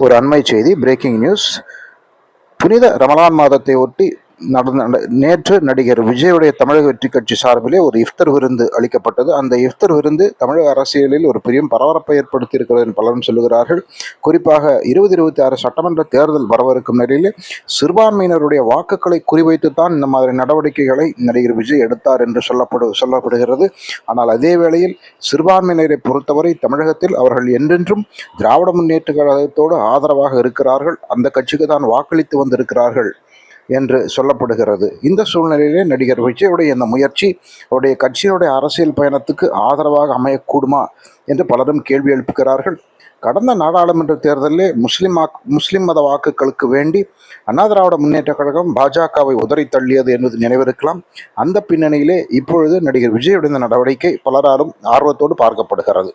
ஒரு அண்மை செய்தி பிரேக்கிங் நியூஸ் புனித ரமலான் மாதத்தை ஒட்டி நடந்த நேற்று நடிகர் விஜயுடைய தமிழக வெற்றி கட்சி சார்பிலே ஒரு இஃப்தர் விருந்து அளிக்கப்பட்டது. அந்த இஃப்தர் விருந்து தமிழக அரசியலில் ஒரு பெரிய பரபரப்பை ஏற்படுத்தி இருக்கிறது பலரும் சொல்லுகிறார்கள். குறிப்பாக இருபது இருபத்தி ஆறு சட்டமன்ற தேர்தல் வரவிருக்கும் நிலையில் சிறுபான்மையினருடைய வாக்குகளை குறிவைத்துத்தான் இந்த மாதிரி நடவடிக்கைகளை நடிகர் விஜய் எடுத்தார் என்று சொல்லப்படு சொல்லப்படுகிறது. ஆனால் அதே வேளையில் சிறுபான்மையினரை பொறுத்தவரை தமிழகத்தில் அவர்கள் என்றென்றும் திராவிட முன்னேற்ற கழகத்தோடு ஆதரவாக இருக்கிறார்கள். அந்த கட்சிக்கு தான் வாக்களித்து வந்திருக்கிறார்கள். என்று சொல்லப்படுகிறது. இந்த சூழ்நிலையிலே நடிகர் விஜயுடைய இந்த முயற்சி அவருடைய கட்சியினுடைய அரசியல் பயணத்துக்கு ஆதரவாக அமையக்கூடுமா என்று பலரும் கேள்வி எழுப்புகிறார்கள். கடந்த நாடாளுமன்ற தேர்தலிலே முஸ்லிம் முஸ்லிம் மத வாக்குகளுக்கு வேண்டி அண்ணா திராவிட முன்னேற்ற கழகம் பாஜகவை உதறி தள்ளியது என்பது நினைவிருக்கலாம். அந்த பின்னணியிலே இப்பொழுது நடிகர் விஜயுடைய இந்த நடவடிக்கை பலராலும் ஆர்வத்தோடு பார்க்கப்படுகிறது.